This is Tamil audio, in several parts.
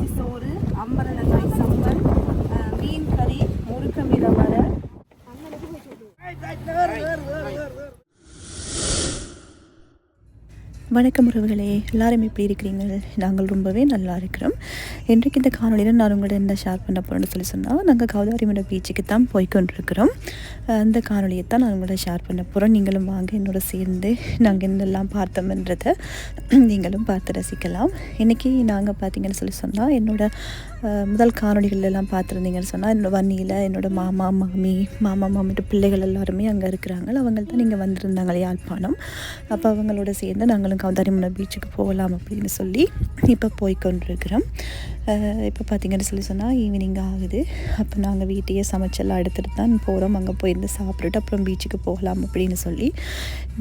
எட்டரிசி சோறு அம்பரலங்காய் சம்பல் அஹ், மீன் கறி முறுக்க மீத வரை வணக்கம் உறவுகளே. எல்லாரும் எப்படி இருக்கிறீங்க நாங்கள் ரொம்பவே நல்லா இருக்கிறோம். இன்றைக்கு இந்த காணொலியில் நான் உங்கள்கிட்ட என்ன ஷேர் பண்ண போகிறேன்னு சொல்லி சொன்னால் நாங்கள் கௌதாரிமட பீச்சுக்கு தான் போய்க்கொண்டிருக்கிறோம். அந்த காணொலியை தான் நான் உங்கள்கிட்ட ஷேர் பண்ண போகிறோம் நீங்களும் வாங்க என்னோட சேர்ந்து நாங்கள் என்னெல்லாம் பார்த்தோம்ன்றதை நீங்களும் பார்த்து ரசிக்கலாம். இன்றைக்கி நாங்கள் பார்த்தீங்கன்னு சொல்லி சொன்னால் என்னோடய முதல் காணொலிகளெல்லாம் பார்த்துருந்தீங்கன்னு சொன்னால் என்னோட வன்னியில் என்னோடய மாமா மாமி மாமா மாமியோட பிள்ளைகள் எல்லாருமே அங்கே இருக்கிறாங்க. அவங்க தான் இங்கே யாழ்ப்பாணம். அப்போ அவங்களோட சேர்ந்து நாங்களும் கௌதாரிமலை பீச்சுக்கு போகலாம் அப்படின்னு சொல்லி இப்போ போய்க்கொண்டிருக்கிறோம் இப்போ பார்த்தீங்கன்னு சொல்லி சொன்னால் ஈவினிங் ஆகுது. அப்போ நாங்கள் வீட்டையே சமைச்செல்லாம் எடுத்துகிட்டு தான் போகிறோம் அங்கே போயிருந்து சாப்பிட்டுட்டு அப்புறம் பீச்சுக்கு போகலாம் அப்படின்னு சொல்லி.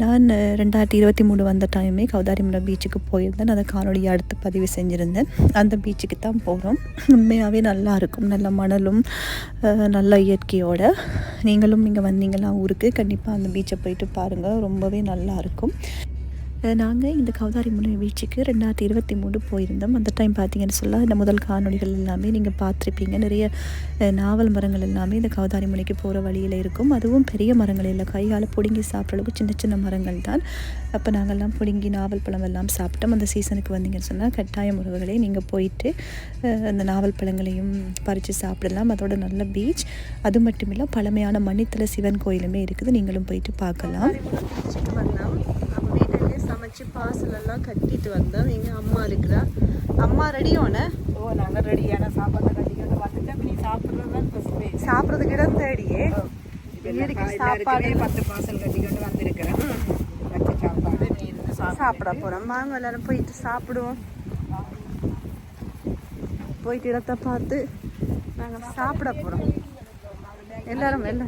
நான் ரெண்டாயிரத்தி இருபத்தி மூணு வந்த டைமே கௌதாரிமலை பீச்சுக்கு போயிருந்தேன். அதை காணொலியை அடுத்து பதிவு செஞ்சுருந்தேன். அந்த பீச்சுக்கு தான் போகிறோம் உண்மையாகவே நல்லா இருக்கும். நல்ல மணலும் நல்ல இயற்கையோட. நீங்களும் இங்கே வந்தீங்களா ஊருக்கு கண்டிப்பாக அந்த பீச்சை போயிட்டு பாருங்கள் ரொம்பவே நல்லாயிருக்கும் நாங்கள் இந்த கௌதாரி முனை பீச்சுக்கு ரெண்டாயிரத்தி இருபத்தி மூணு போயிருந்தோம். அந்த டைம் பார்த்தீங்கன்னு சொல்ல இந்த முதல் காணொளிகள் எல்லாமே நீங்கள் பார்த்துருப்பீங்க. நிறைய நாவல் மரங்கள் எல்லாமே இந்த கௌதாரி முனைக்கு போகிற வழியில் இருக்கும். அதுவும் பெரிய மரங்கள் இல்லை கையால் பிடுங்கி சாப்பிட்ற அளவுக்கு சின்ன சின்ன மரங்கள் தான். அப்போ நாங்கள்லாம் பிடுங்கி நாவல் பழம் எல்லாம் சாப்பிட்டோம். அந்த சீசனுக்கு வந்தீங்கன்னு சொன்னால் கட்டாயம் உறவுகளே நீங்கள் போயிட்டு அந்த நாவல் பழங்களையும் பறித்து சாப்பிடலாம். அதோட நல்ல பீச் அது மட்டும் இல்லை பழமையான மணித்தல சிவன் கோயிலுமே இருக்குது. நீங்களும் போயிட்டு பார்க்கலாம். சமைச்சு பார்சல் எல்லாம் கட்டிட்டு வந்தோம் எங்கள் அம்மா இருக்கிறா. அம்மா ரெடியோன ஓ நாங்கள் ரெடியான சாப்பாடு கட்டிக்கிட்டு வந்துட்டோம் நீ சாப்பிட்றது தான் ஃபஸ்ட்டு சாப்பிட்றதுக்கு இடம் தேடியே சாப்பாடு. பத்து பார்சல் கட்டிக்கிட்டு வந்திருக்கிறேன். வச்ச சாப்பாடு. நீ இருந்து சாப்பிடு. போகிறோம் வாங்க எல்லாரும் போயிட்டு சாப்பிடுவோம். போயிட்டு இடத்த பார்த்து நாங்கள் சாப்பிட போகிறோம் எல்லாரும் வெளில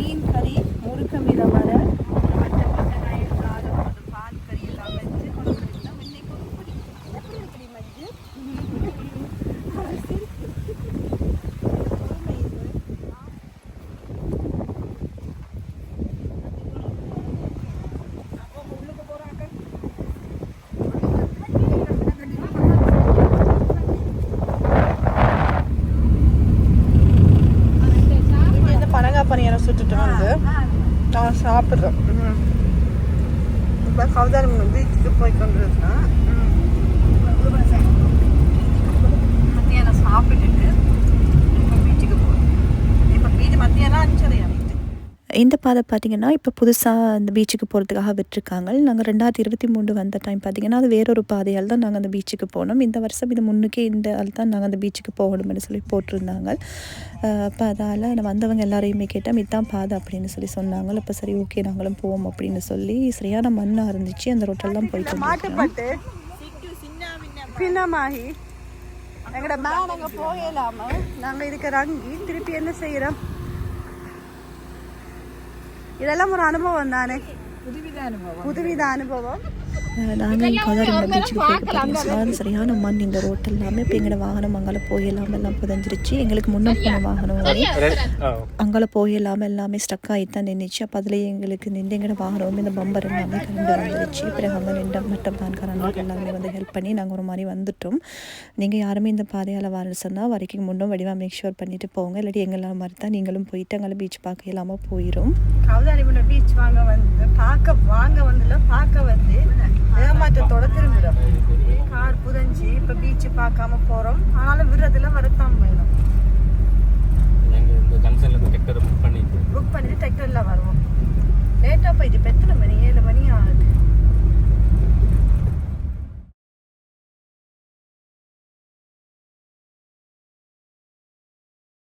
அஹ், மீன் கறி முறுக்க மீத வரை பால் கறி எல்லாம் வச்சு கொண்டு வந்திருந்தோம். இன்னைக்கு ஒரு பொடி. எப்படி இருக்குடி மஞ்சு? இங்க இந்த பனங்காய் பனியாரம் சுட்டுட்டு வந்து நான் சாப்பிட்றேன். இப்போ கவுதாரம் பீச்சுக்கு போய் கொண்டு இருக்கேன் மத்தியானம் சாப்பிட்டுட்டு இப்போ பீச்சுக்கு போகிறோம் இப்போ பீச் மத்தியானம் அஞ்சரை ஆகிட்டு இந்த பாதை பார்த்தீங்கன்னா இப்போ புதுசாக அந்த பீச்சுக்கு போகிறதுக்காக விட்டுருக்காங்க. நாங்கள் ரெண்டாயிரத்தி இருபத்தி மூணு வந்த டைம் பார்த்தீங்கன்னா அது வேறொரு பாதையால் தான் நாங்கள் அந்த பீச்சுக்கு போனோம். இந்த வருஷம் இது முன்னுக்கே இந்த ஆள் தான் நாங்கள் அந்த பீச்சுக்கு போகணும்னு சொல்லி போட்டிருந்தாங்க. அப்போ அதால் நான் வந்தவங்க எல்லாரையுமே கேட்டோம் இதுதான் பாதை அப்படின்னு சொல்லி சொன்னாங்க. அப்போ சரி ஓகே நாங்களும் போவோம் அப்படின்னு சொல்லி சரியான மண்ணாக இருந்துச்சு. அந்த ரோட்டெல்லாம் போயிட்டு பின்னமாகி. எங்கட மேல போகலாம? நாங்க இதுக்கு ரங்கி. திருப்பி என்ன செய்யறோம்? இதெல்லாம் ஒரு அனுபவம் தானே புதுவித அனுபவம் புதுவித அனுபவம் நாங்கள் கௌதாரிமலை பீச்சுக்கு போய் பார்த்தீங்கன்னா சரியான மண் இந்த ரோட் எல்லாமே இப்போ எங்களோட வாகனம் அங்கால போயெல்லாம் எல்லாம் புதஞ்சிருச்சு. எங்களுக்கு முன்னே போன வாகனமே அங்கால போயெல்லாம் எல்லாமே ஸ்டக் ஆகி தான் நின்றுச்சு அப்போ அதில் எங்களுக்கு நின்று எங்களோட வாகனமும் இந்த பம்பர் எல்லாமே கண்டு வந்துருச்சு பிறகு அங்கே நின்ற மட்டம் பான்காரங்களுக்கு எல்லாமே வந்து ஹெல்ப் பண்ணி நாங்கள் ஒரு மாதிரி வந்துட்டோம். நீங்கள் யாருமே இந்த பாதையால் வர சொன்னால் வரைக்கும் முன்னும் வடிவாக மேக் ஷூர் பண்ணிட்டு போங்க. இல்லாட்டி எங்கெல்லாம் மாதிரி தான் நீங்களும் போயிட்டு அங்கே பீச் பார்க்க இல்லாமல் போயிடும் பீச் வாங்க வந்து பார்க்க வாங்க வந்துல பார்க்க வந்து ஏமாற்றத்தோட திரும்புறோம் கார் புதஞ்சு இப்ப பீச் பார்க்காம போறோம். ஆனாலும் விடுறதுல வரத்தான் வேணும். புக் பண்ணி புக் பண்ணிட்டு. டிராக்டர்ல வருவோம். லேட்டா போயிட்டு இப்ப எத்தனை மணி? ஏழு